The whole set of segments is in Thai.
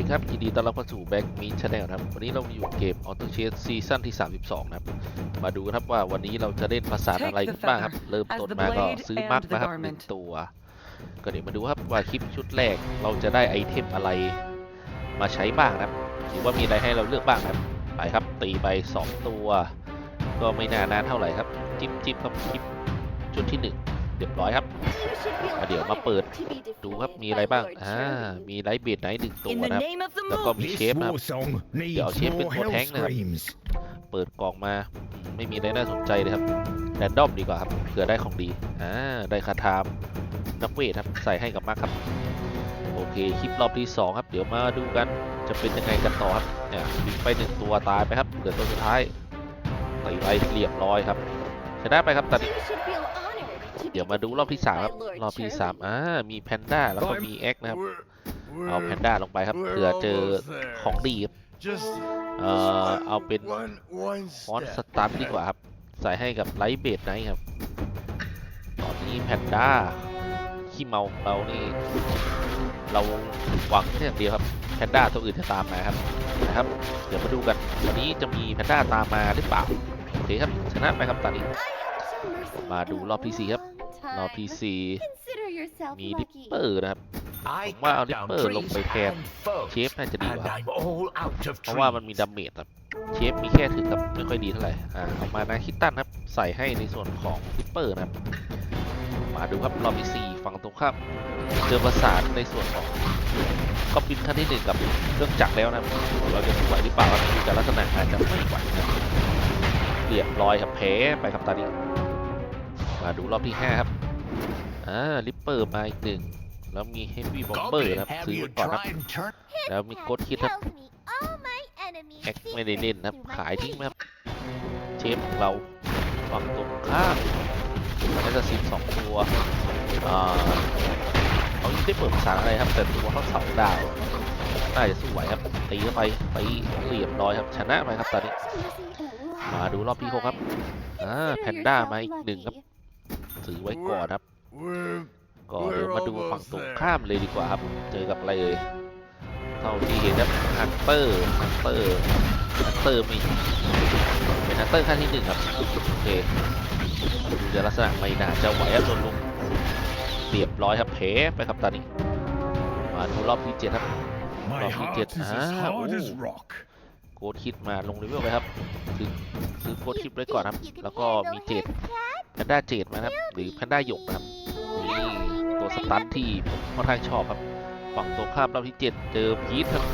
ดีครับยินดีต้อนรับเข้าสู่แบ็กมีชาแนลนะครับ วันนี้เราอยู่เกม Auto Chase ซีซั่นที่ 32 นะครับ มาดูครับว่าวันนี้เราจะเล่นภาษาอะไรกันบ้างครับ เริ่มต้นมาก็ซื้อมักนะครับหนึ่งตัว ก็เดี๋ยวมาดูครับว่าคลิปชุดแรกเราจะได้ไอเทมอะไรมาใช้บ้างนะครับ หรือว่ามีอะไรให้เราเลือกบ้างนะครับ ไปครับตีไป 2 ตัว ก็ไม่นานนานเท่าไหร่ครับ จิ๊บจิ๊บครับคลิปชุดที่ 1 เรียบร้อยครับอะเดี๋ยวมาเปิดดูดูคครัรับบมีมีอะอะไรไรบ้าบ้างงอ่าอ่ามีไลท์เบดไนท์หนึ่งตัว In the นะครับ name of the แล้วก็ moon. มี This เชฟนะครับ war song needs Dạ, chef more bên của tháng nè. hellscreams. เปิดกล่องมาอืมไม่มีอะไรน่าสนใจเลยครับแรนดอมดีกว่าครับเผื่อได้ของดีอ่าได้คาถามนักเวทครับใส่ให้กับมาร์คครับโอเคคลิปรอบที่สองครับเดี๋ยวมาดูกันจะเป็นยังไงกันต่อครับเนี่ยบิงไปหนึ่งตัวตายไปครับเหลือตัวสุดท้ายตีไปเรียบร้อยครับชนะไปครับตอนนี้ เดี๋ยวมาดูรอบที่สามครับ รอบที่สามอ่า มีแพนด้าแล้วก็มีแอ็กนะครับ เอาแพนด้าลงไปครับ เผื่อเจอของดีครับเอ่อเอาเป็นฟอนส step. ตันดีกว่าครับ ใส่ให้กับไลท์เบดไนท์ครับ ตอนนี้แพนด้าขี้เมาเรานี่ เราหวังแค่อย่างเดียวครับ แพนด้าตัวอื่นจะตามมาครับ นะครับ เดี๋ยวมาดูกัน วันนี้จะมีแพนด้าตามมาหรือเปล่าโอเคครับ ชนะไปครับตอนนี้ มาดูรอบที่สี่ครับ รอบที่สี่มีมีดิดิปปเปเปออร์ร์นะครับ I ผมว่าเอา cut ดิป down เปอร์ลง trees ไปแทน and เช folks, ฟน่าจะดีก and ว่าครับ I'm all out of เพราะว่า trees. มันมีดาเมจครับเชฟมีแค่ถึงกับไม่ค่อยดีเท่าไหร่อ่าเอามานาคิตตันครับใส่ให้ในส่วนของทิปเปอร์นะครับ มาดูครับรอบที่สี่ฝั่งตรงข้ามเจอประสานในส่วนของก็ปินขั้นที่หนึ่งกับเครื่องจักรแล้วนะครับเราจะไหวหรือเปล่าครับดูจากลักษณะอาจจะไม่ไหวนะครับเรียบร้อยครับแพ้ไปครับตอนนี้ มาดูรอบที่ห้าครับ อ่า ลิปเปอร์มาอีกหนึ่ง แล้วมีเฮฟวี่บอมเบอร์ Goblin, นะครับ have ซื้อ you ไว้ก่อนครับ tried turn? แล้วมีโค้ดคิดครับแอคไม่ได้เล่นนะครับ ขายทิ้งไหมครับ เชฟของเราฝั่งตรงข้ามมันน่าจะสิบสองตัว อ่าเขายังไม่ได้เปิดภาษาอะไรครับ แต่ตัวเขาเสาดาวน่าจะสู้ไหวครับ ตีเข้าไปตีเรียบร้อยครับ ชนะไปครับตอนนี้ มาดูรอบที่หกครับ อ่า แพนด้ามาอีกหนึ่งครับ ถือไว้ก่อนครับ We're ก็เดี๋ยวมาดูฝั่งตรงข้ามเลยดีกว่าครับเจอกับอะไรเอ่ยเท่าที่เห็นครับฮันเตอร์ฮันเตอร์ฮันเตอร์มีเป็นฮันเตอร์ขั้นที่หนึ่งครับโอเคดูจะลักษณะไม่น่าจะไหวครับโดนลุมเรียบร้อยครับแพ้ไปครับตอนนี้มาดูรอบที่เจ็ดครับ my Well, he heart did- is as ah, hard as ooh. Rock. โค้ดคิดมาลงเลเวลไปครับ ซื้อซื้อโค้ดคิดไว้ก่อนครับ แล้วก็มีเจดแพนด้าเจดมานะครับ หรือแพนด้าหยกนะครับนี่ตัวสตันที่ผมค่อนข้างชอบครับ ฝั่งตรงข้ามรอบที่ 7 เจอพีทครับ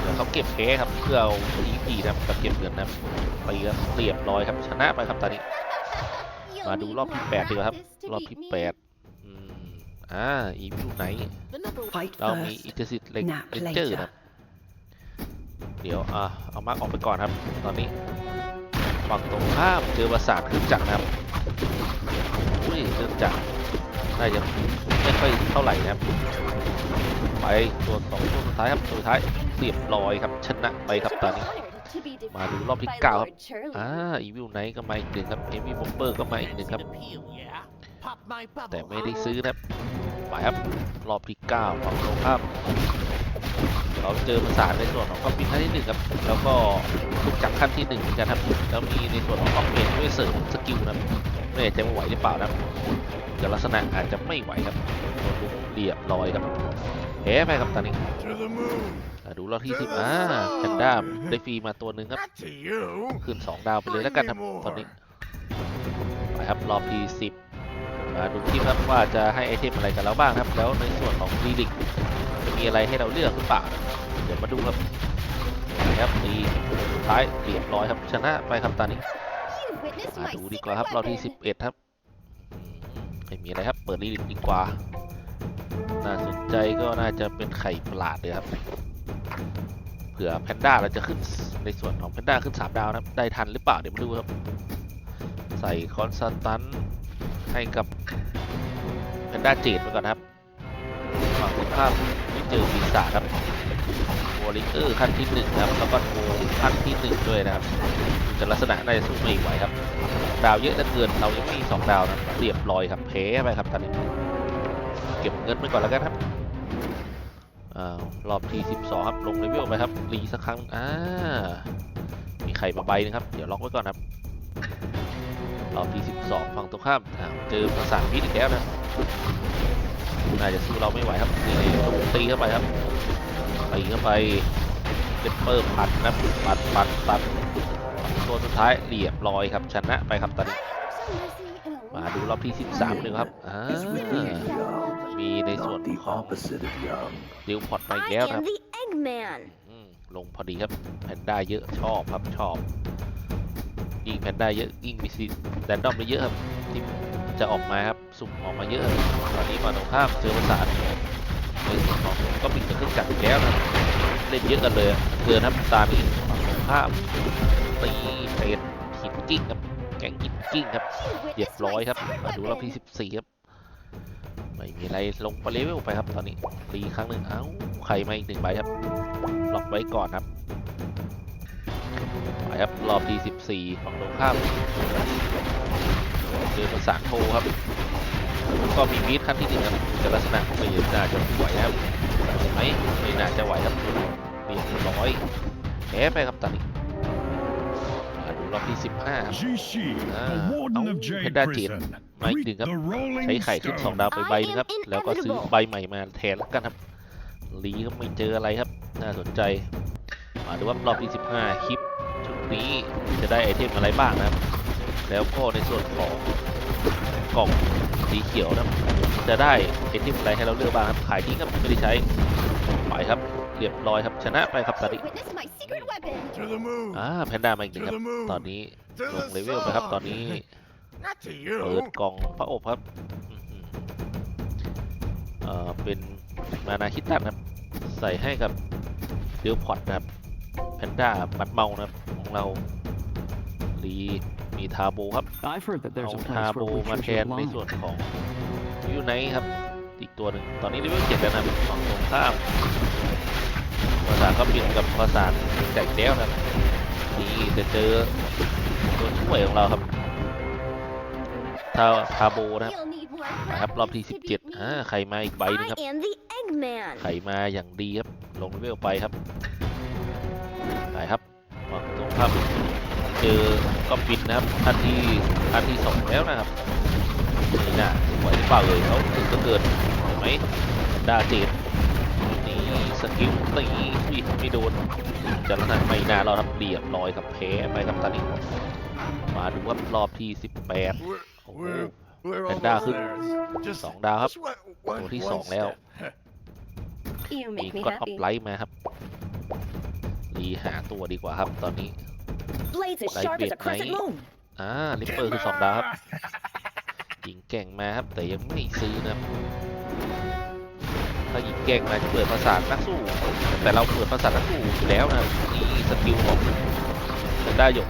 เดี๋ยวเขาเก็บแพ้ครับเพื่อเอาอีพีนะครับกับเก็บเงินนะครับไปครับเรียบร้อยครับชนะไปครับตอนนี้ มาดูรอบที่8ดีกว่าครับ รอบที่8อืมอ่าอีวิวไหน Fight เรามี first. อิเจสิตเล Nap เจอร์ later. นะครับ เดี๋ยวอะเอามาร์กออกไปก่อนครับ ตอนนี้ฝั่งตรงข้ามเจอประสาทเครื่องจักรนะครับอุ้ยเครื่องจักรน่าจะไม่ค่อยเท่าไหร่นะครับ ไปตัวสองตัวสุดท้ายครับตัวสุดท้ายเรียบร้อยครับชนะไปครับตอนนี้ มาดูรอบที่เก้าครับอ่าอีวิวไนท์ก็มาอีกหนึ่งครับเอวี่บอมเบอร์ก็มาอีกหนึ่งครับ แต่ไม่ได้ซื้อนะครับไปครับรอบที่เก้าฝั่งตรงข้าม เราเจอประสานในส่วนของข้อบินขั้นที่หนึ่งครับแล้วก็ทุกจักขั้นที่หนึ่งเหมือนกันครับแล้วมีในส่วนของออกเมนด้วยเสริมสกิลนะครับไม่แน่ใจว่าไหวหรือเปล่านะแต่ลักษณะอาจจะไม่ไหวครับโดนลุกเรียบร้อยครับแพ้ไปครับตอนนี้ดูรอบที่สิบอ่าแพนด้าได้ฟรีมาตัวหนึ่งครับ Not to you. ขึ้นสองดาวไปเลยแล้วกันครับตอนนี้ไปครับรอบที่สิบมาดูที่ครับว่าจะให้ไอเทมอะไรกันแล้วบ้างครับ แล้วในส่วนของรีลิก จะมีอะไรให้เราเลือกหรือเปล่าเดี๋ยวมาดูครับนะครับดีสุดท้ายเรียบร้อยครับชนะไปครับตอนนี้มาดูดีกว่าครับรอบที่สิบเอ็ดครับอืมไม่มีอะไรครับ เปิดรีลิกดีกว่า น่าสนใจก็น่าจะเป็นไข่ประหลาดเลยครับเผื่อแพนด้าเราจะขึ้นในส่วนของแพนด้าขึ้น 3 ดาวนะครับได้ทันหรือเปล่าเดี๋ยวมาดูครับ ใส่คอนสแตันให้กับแพนด้าเจดไปก่อนนะครับฝั่งตรงข้ามไม่เจอปีศาจครับวอลิเกอร์ขั้นที่หนึ่งครับแล้วก็โทขั้นที่หนึ่งด้วยนะครับจากลักษณะน่าจะสู้ไม่ไหวครับ ดาวเยอะเหลือเกินเรายังไม่มีสองดาวนะเรียบร้อยครับแพ้ไปครับตอนนี้เก็บเงินไปก่อนแล้วกันครับอรอบที่ 12 ครับ ลงเลเวลไปครับรีสักครั้งอ่ามีไข่มาใบนึงครับ เดี๋ยวล็อกไว้ก่อนครับ รอบที่ 12 ฝั่งตรงข้ามเจอประสานมิตรอีกแล้วนะ น่าจะสู้เราไม่ไหวครับนี่ตีเข้าไปครับตีเข้าไปเปเปอร์พัดนะปัดปัดปัดตัวสุดท้ายเรียบร้อยครับชนะไปครับตอนนี้มาดูรอบที่ 13หนึ่งครับอ่า is within young, มีในส่วน not the ของ opposite of young. ดิวพอร์ตมาอีก I แล้วนะครับ am the Eggman. อืมลงพอดีครับแพนด้าเยอะชอบครับชอบ ยิ่งแพนด้าเยอะยิ่งมีสิแรนดอมไปเยอะครับที่ จะออกมาครับสุ่มออกมาเยอะตอนนี้มาตรงข้ามเจอประสานในส่วนของก็มีเครื่องจักรอีกแล้วนะเล่นเยอะกันเลยเกินครับตานี้ฝั่งตรงข้ามตีเป็ดหินกิ้งครับแก๊งหินกิ้งครับเรียบร้อยครับมาดูรอบที่14ครับไม่มีอะไรลงไปเลเวลไปครับตอนนี้รีครั้งหนึ่งเอ้าใครมาอีกหนึ่งใบครับล็อกไว้ก่อนครับไปครับรอบที่14ฝั่งตรงข้าม เจอประสานโทครับ ก็มีมีดขั้นที่หนึ่งครับแต่ลักษณะไม่น่าจะไหวนะครับไหวไหมไม่น่าจะไหวครับเรียบร้อยแพ้ไปครับตอนนี้มาดูรอบที่ 15ครับ Jishi, Ah, the warden of oh, Jade Hedda Prison. มาอีกหนึ่ง Greet ครับ the rolling ใช้ไข่ขึ้นสอง stone. ดาวไปใบหนึงครับ I am แล้วก็ซื้อ inevitable ใบใหม่มาแทนแล้วกันครับ ลีก็ไม่เจออะไรครับ น่าสนใจ มาดูว่ารอบที่ 15 คลิปชุดนี้จะได้ไอเทมอะไรบ้างนะครับ แล้วก็ในส่วนของกล่องสีเขียวนะครับจะได้ไอเทมอะไรให้เราเลือกบ้างครับขายทิ้งครับไม่ได้ใช้ไปครับเรียบร้อยครับชนะไปครับตอนนี้ Witness my secret weapon. To the moon. อ่าแพนด้ามาอีกห To นึ่งครับ the moon. ตอนนี้ To ล the งเลเวลไปครับตอนนี้ sun. Not to เปิด you. กล่องพระอบครับอื้อหือเอ่อเป็นมานาคิตันครับใส่ให้กับเดลพอตนะครับแพนด้าบัดเมานะครับของเราลี มีทาโบครับ I've heard that there's เอา a ทา place โบ where มา witches แทน would ใน lie. ส่วนของยูไนครับอีกตัวหนึ่งตอนนี้เลเวลเจ็ดแล้วนะครับฝั่งตรงข้ามภาษานก็บินกับภาษานแจกแล้วนะครับนี่จะเจอตัวช่วยของเราครับทาทาโบนะครับ You'll need more นะครับรอบที่ practice to 17 beat me. อ่าใครมาอีกใบหนึงครับ I am the Eggman. ไขมาอย่างดีครับลงเลเวลไปครับไปครับ ฝั่งตรงข้ามเจอก็ปินนะครับท่านที่ท่านที่สองแล้วนะครับนี่นะไหวหรือเปล่าเลยเขาถึงก็เกิดเห็นไหมดาเจดนี่สกิลตีอุ้ยไม่โดนจะลักษณะไม่น่ารอดครับเรียบร้อยครับแพ้ไปครับตอนนี้มาดูว่ารอบที่18 We're, โอ้โห we're, we're แพนด้า almost ขึ้น there. Just, สองดาวครับ just one, ตัว one, ที่ one สองแล้ว step. You มี make me ก็ออฟ happy. ไลท์มาครับ รีหาตัวดีกว่าครับตอนนี้ Blades as Like sharp as a Midnight. crescent moon. อ่าลิปเปอร์คือสองดาวครับหญิงแกร่งมาครับ แต่ยังไม่ซื้อนะครับถ้าหญิงแกร่งมาจะเปิดภาษาทนักสู้ แต่เราเปิดภาษาทนักสู้อยู่แล้วนะครับนี่สกิลของจะได้หยก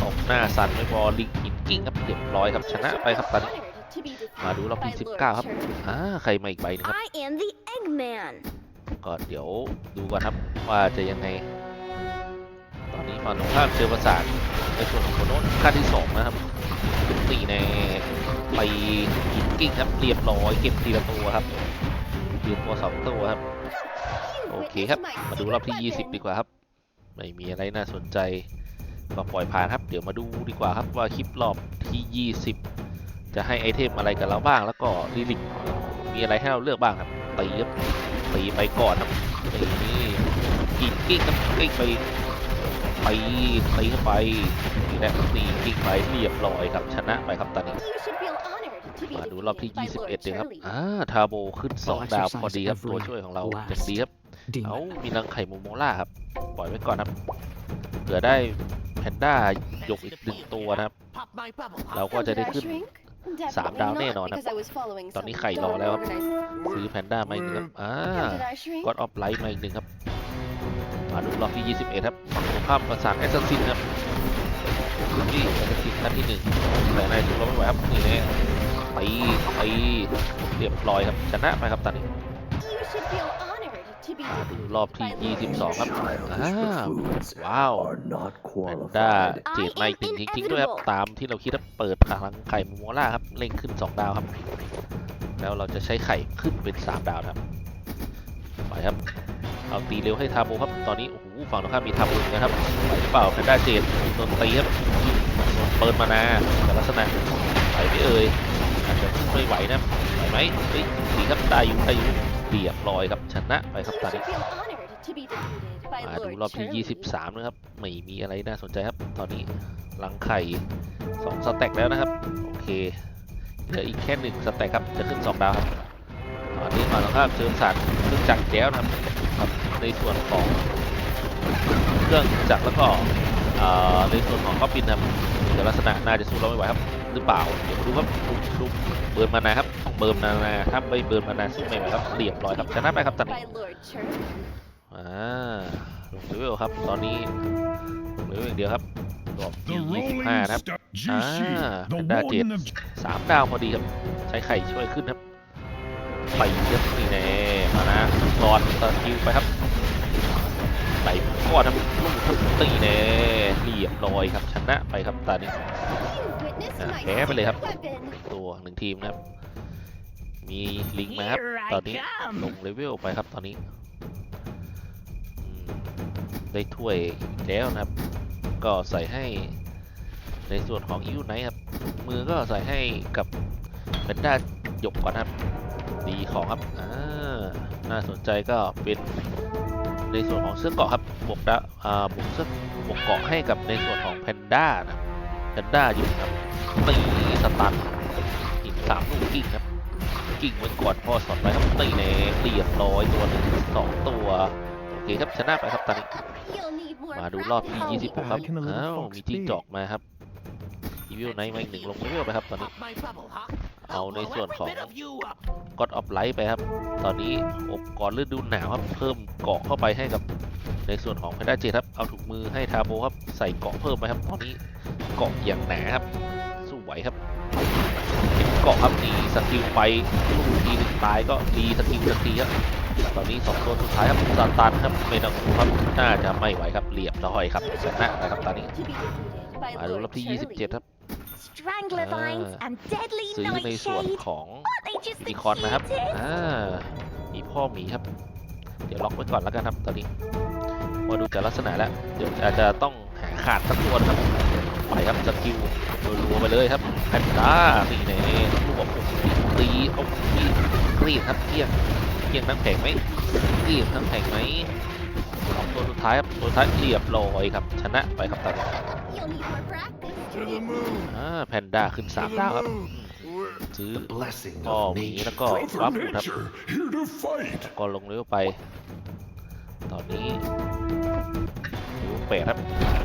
ตบหน้าสันไม่พอลิงหินกิ้งครับเรียบร้อยครับชนะไปครับตอนนี้ Honored to be defeated มาดูรอบที่ by Lord 19 ครับ Church. อ่าใครมาอีกใบหนึงครับ I am the Eggman. ก็เดี๋ยวดูก่อนครับว่าจะยังไงตอนนี้ ฝั่งตรงข้ามเจอประสานในส่วนของโคโนนขั้นที่สองนะครับตีในไปหินกิ้งครับเรียบร้อยเก็บทีละตัวครับยืนตัวสองตัวครับโอเคครับ มาดูรอบที่ 20 ดีกว่าครับ ไม่มีอะไรน่าสนใจก็ปล่อยผ่านครับ เดี๋ยวมาดูดีกว่าครับว่าคลิปรอบที่ 20 จะให้ไอเทมอะไรกับเราบ้าง แล้วก็ลิลิกมีอะไรให้เราเลือกบ้างครับตีครับตีไปก่อนครับตีนี่กิ่งกิ้งครับกิ้งไป ตีตีเข้าไปนี่แหละตีกิ้งไปเรียบร้อยครับชนะไปครับตอนนี้ You should feel honored to be มาดูรอบที่ defeated by Lord 21เองครับ Shirley. อ่าทาโบขึ้น 2 ดาวพอดีครับตัวช่วยของเราอย่างดีครับเอา Demon. มีรังไข่มูโมล่าครับ ปล่อยไว้ก่อนครับเผื่อได้แพนด้ายกอีกหนึ่งตัวนะครับ Pop my bubble. เราก็จะได้ขึ้นสาม Definitely ดาว not แน่นอนครับ because I was following ตอนนี้ some ไข่รอแล้วครับ well-organized- ซื้อแพนด้ามาอีกหนึ่งครับอ่า How did I shrink? ก็ออฟไลท์มาอีกหนึ่งครับ มาดูรอบที่ 21 ครับฝั่งตรงข้ามประสานแอสซัสซินครับนี่แอสซัสซินท่านที่หนึ่งแต่ในายสู้เราไม่ไหวครับนี่แน่ตีตีเรียบร้อยครับชนะไปครับตอนนี้มาดูรอบที่ 22 ครับว้าวแพนด้าเจดมาอีกหนึ่งจริงด้วยครับ ตามที่เราคิดว่าเปิดพลังไข่มูโมล่าครับเร่งขึ้น 2 ดาวครับ แล้วเราจะใช้ไข่ขึ้นเป็น 3 ดาวครับ ไปครับ เอาตีเร็วให้ทาโบครับ ตอนนี้โอ้โหฝั่งตรงข้ามมีทาโบอีกนะครับไหวหรือเปล่าแพนด้าเจดโดนตีครับโดนเปิดมานาแต่ลักษณะไหวไม่เอ่ยอาจจะไม่ไหวนะไหวไหมเฮ้ยดีครับได้อยู่ได้อยู่เรียบร้อยครับชนะไปครับ You ตอนนี้ should feel honored to be defeated by มาดู Lord รอบที่ Charlie. 23 นะครับ ไม่มีอะไรน่าสนใจครับ ตอนนี้ลังไข่2สแต็กแล้วนะครับ โอเค เหลืออีกแค่หนึ่งสแต็กครับ จะขึ้น 2 ดาวครับตอนนี้มาแล้วครับเชิญสารเครื่องจักรแล้วนะครับครับ ในส่วนของเครื่องจักรแล้วก็เอ่อในส่วนของข้อบินครับเดี๋ยวลักษณะน่าจะสู้เราไม่ไหวครับ หรือเปล่า เดี๋ยวมาดูครับดูดูเบิร์นมานาครับต้องเบิร์นมานาถ้าไม่เบิร์นมานาสู้ไม่ไหวครับเรียบร้อยครับชนะไปครับตอนนี้ By Lord Charlie. อ่าลงเลเวลครับ ตอนนี้ลงเลเวลอย่างเดียวครับรอบ The ที่ rolling 25นะครับ stop. GC, Ah, the and that warden it. of สามดาวพอดีครับ ใช้ไข่ช่วยขึ้นครับไปเยอะนี่แน่มานะตอนสกิลไปครับ ไหลก้อนครับลูกครับตีแน่เรียบร้อยครับชนะไปครับตอนนี้ You witnessed Ah, my kaya pala, secret hap. weapon. ตัวหนึ่งทีมนะครับ มีลิงก์มาครับตอนนี้ลงเลเวลไปครับตอนนี้ได้ถ้วยแล้วนะครับ ก็ใส่ให้ในส่วนของอิวไนครับ มือก็ใส่ให้กับเป็นด้าหยกก่อนครับ ดีของครับน่าสนใจก็เป็น ในส่วนของเสื้อเกราะครับบวกดะอ่าบวกเสื้อบวกเกราะให้กับในส่วนของแพนด้านะครับแพนด้าอยู่ครับตีสตันอีกสามลูกกิ่งครับกิ่งไว้ก่อนพอสอดไปครับตีเนเรียบร้อยตัวหนึ่งสองตัวโอเคครับชนะไปครับตอนนี้ You'll need more มาดูรอบที่ practice. 26ครับ How can a little อ้าว fox มีจิ้ง be? จอกมาครับอีวิลไนท์มาอีกหนึ่งลงเลเวลไปครับตอนนี้ my bubble, huh? เอาในส่วนของ Every bit of you up. God of Light ไปครับ ตอนนี้อบก่อนฤดูหนาวครับ เพิ่มเกาะเข้าไปให้กับในส่วนของแพนด้าเจครับ เอาถุงมือให้ทาโบครับใส่เกาะเพิ่มไปครับ ตอนนี้เกาะอย่างหนาครับสู้ไหวครับเก็บเกาะครับดีสกิลไปลูกทีหนึงตายก็ดีสกิลสักทีครับ ตอนนี้สองตัวสุดท้ายครับซาตันครับเมนังคูครับน่าจะไม่ไหวครับเรียบร้อยครับ You ช should นะ feel นะครับตอนนี้ honored to be defeated by มาดูร Lord อบที่ Charlie. 27 ครับ Strangler vines Ah. and deadly ซื้อในส่วน nightshade. ของ Aren't they just ยู the นิคอร์นนะครับ cutest? อ่ามีพ่อหมีครับ เดี๋ยวล็อกไว้ก่อนแล้วกันครับตอนนี้มาดูจากลักษณะแล้ว เดี๋ยวอาจจะต้องหาขาดสักตัวนะครับ ไปครับสกิลรัวๆไปเลยครับแพนด้านี่แน่ลูกบอกโอ้โหตีโอ้โหกรีดครับเกลี้ยงเกลี้ยงทั้งแผงไหมกรีดทั้งแผงไหมสองตัวสุดท้ายครับตัวสุดท้ายเรียบร้อยครับ ชนะไปครับตอนนี้ You'll need more practice. To the moon. อ่าแพนด้าขึ้น To สาม the ดาวครับ moon. Where- ซื้อ Blessing พ่อ of หมีแล้วก็ nature. วับครับ here to fight. ก็ลงเร็วไป ตอนนี้ดูเปรตครับ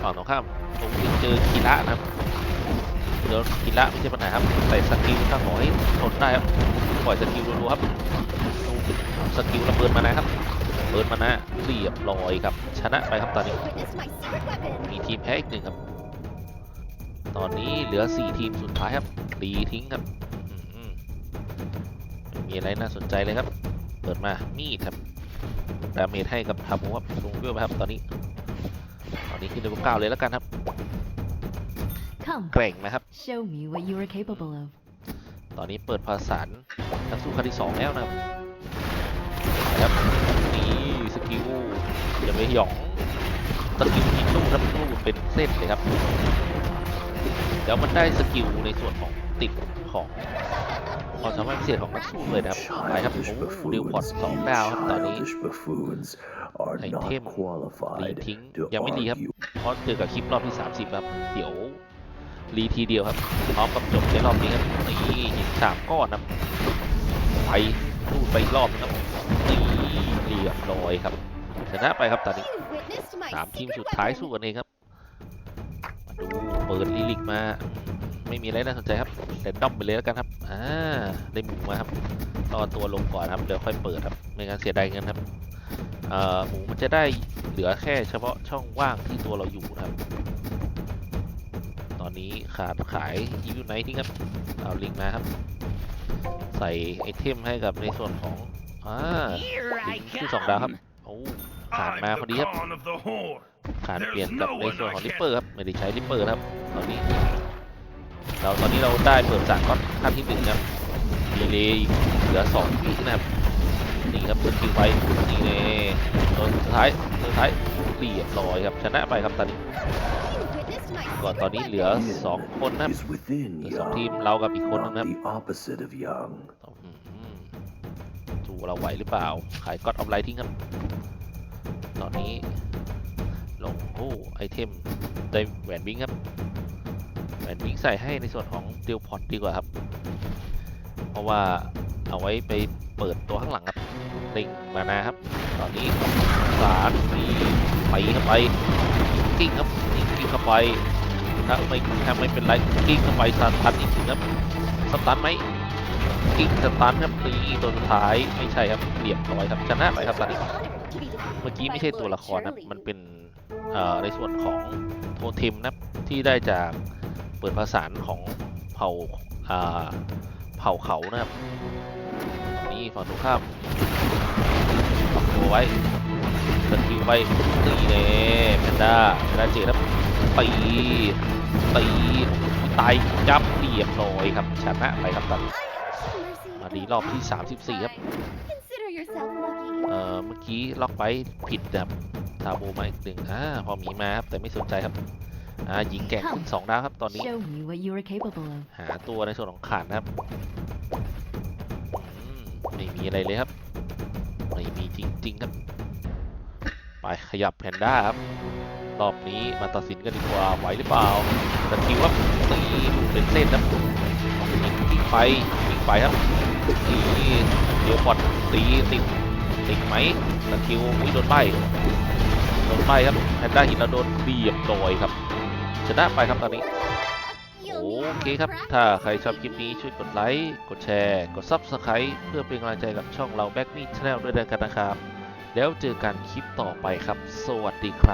ฝั่งตรงข้ามตรงนี้เจอคีระนะครับเดี๋ยวคีระไม่ใช่ปัญหาครับใส่สกิลถ้าขอให้ทนได้ครับปล่อยสกิลรัวๆครับดูสกิลระเบิดมานะครับเบิดมานะเรียบร้อยครับ ชนะไปครับตอนนี้ You witnessed my secret weapon. มีทีมแพ้อีกหนึ่งครับ ตอนนี้เหลือ 4 ทีมสุดท้ายครับรีทิ้งครับอืมไม่มีอะไรน่าสนใจเลยครับ เปิดมามีดครับดาเมจให้กับทามูครับลงเวลไปครับตอนนี้ ตอนนี้ขึ้นเลเวลเก้าเลยแล้วกันครับ Come, แกร่งนะครับ show me what you are capable of. ตอนนี้เปิดภาษานนักสู้ครั้งที่สองแล้วนะครับครับนี่สกิลอย่าไปหยองสกิลยิงลูกครับลูกเป็นเส้นเลยครับ แล้วมันได้สกิลในส่วนของติดของความสามารถพิเศษของนักสู้เลยนะครับไปครับ Childish โอ้ดิวพอร์ตสองดาวครับตอนนี้ childish buffoons are Item. not รีทิ้งยังไม่รีครับเพราะเจอกับคลิปรอบที่ 30 ครับ เดี๋ยวรีทีเดียวครับพร้อมกับจบในรอบนี้ครับนี่หินสามก้อนครับไปรูดไปรอบนึงครับนี่เรียบร้อยครับ ชนะไปครับตอนนี้สามทีมสุดท้ายสู้กันเองครับ ดูเปิดลิลิกมาไม่มีอะไรน่าสนใจครับเดนดอมไปเลยแล้วกันครับอ่าได้หมูมาครับรอตัวลงก่อนครับเดี๋ยวค่อยเปิดครับไม่งั้นเสียดายเงินครับเอ่อหมูมันจะได้เหลือแค่เฉพาะช่องว่างที่ตัวเราอยู่นะครับ ตอนนี้ขาดขายอีวิวไนท์ทิ้งครับเอาลิงก์มาครับ ใส่ไอเทมให้กับในส่วนของอ่า Here ลิ I งก์ขึ้นสองดาวครับ come. โอ้ขาด I'm มาพอ the ดีครับ Khan of the Horde. ขาดเปลี่ยนกับในส่วนของ There's no one I ลิปเปอร์ครับไม่ได้ใช้ลิปเปอร์ครับตอนนี้เราตอนนี้เราได้เปิดจากก้อนขั้นที่หนึ่งครับดีเลยเหลือสองวินะครับนี่ครับสกิลไปนี่เน่ตัวสุดท้ายตัวสุดท้ายเรียบร้อยครับชนะไปครับตอนนี้ You witnessed my ก่อน secret ตอนนี้เหลือ weapon. สองคนนะครับ is within เหลือสอง young, ทีมเรากับอีกคนนึง not นะครับ the opposite of young. อืมดูเราไหวหรือเปล่าขายก็อดออฟไลท์ทิ้งครับตอนนี้ ลงโอ้ไอเทมได้แหวนบิงครับแหวนบิงใส่ให้ในส่วนของเดลพอตดีกว่าครับ เพราะว่าเอาไว้ไปเปิดตัวข้างหลังครับเล็งมานะครับ ตอนนี้สารมีไปเข้าไปกิ้งครับกิ้งเข้าไปถ้าไม่ถ้าไม่เป็นไรกิ้งเข้าไปสตันอีกทีครับสตันไหมกิ้งสตันครับนี่ตัวสุดท้ายไม่ใช่ครับเรียบร้อยครับชนะไปครับตอนนี้เมื่อกี้ไม่ใช่ตัวละครนะมันเป็น ในส่วนของโทเทมนะครับที่ได้จากเปิดผสานของเผ่าอ่าเผ่าเขานะครับตอนนี้ฝั่งตรงข้ามปักตัวไว้สกิลไปตีเน่แพนด้าแพนด้าเจครับตีตีตายจับเรียบร้อยครับชนะไปครับตอนนี้มาดีรอบที่ 34 ครับ Consider yourself lucky. เอ่อ เมื่อกี้ล็อกไปผิดนะครับ ทาโบมาอีกหนึ่งอ่าพอหมีมาครับแต่ไม่สนใจครับอ่ายิงแก่งขึ้นสองดาวครับตอนนี้ Show me what you are capable of. หาตัวในส่วนของขาดนะครับอืมไม่มีอะไรเลยครับไม่มีจริง ๆ ครับ ไปขยับแพนด้าครับรอบนี้มาตัดสินกันดีกว่าไหวหรือเปล่าสกิลครับตีเป็นเส้นครับยิงยิงไปยิงไปครับตีเดี๋ยวบอดตีติดติดไหมสกิลอุ้ยโดนใบ โดนใบครับแพนด้าหินเราโดนเบียบโดยครับ ชนะไปครับตอนนี้ โอเคครับ ถ้าใครชอบคลิปนี้ช่วยกดไลค์ กดแชร์ กด Subscribe เพื่อเป็นกำลังใจกับช่องเราแบ็กมี่ชาแนลด้วยกันนะครับ แล้วเจอกันคลิปต่อไปครับ สวัสดีครับ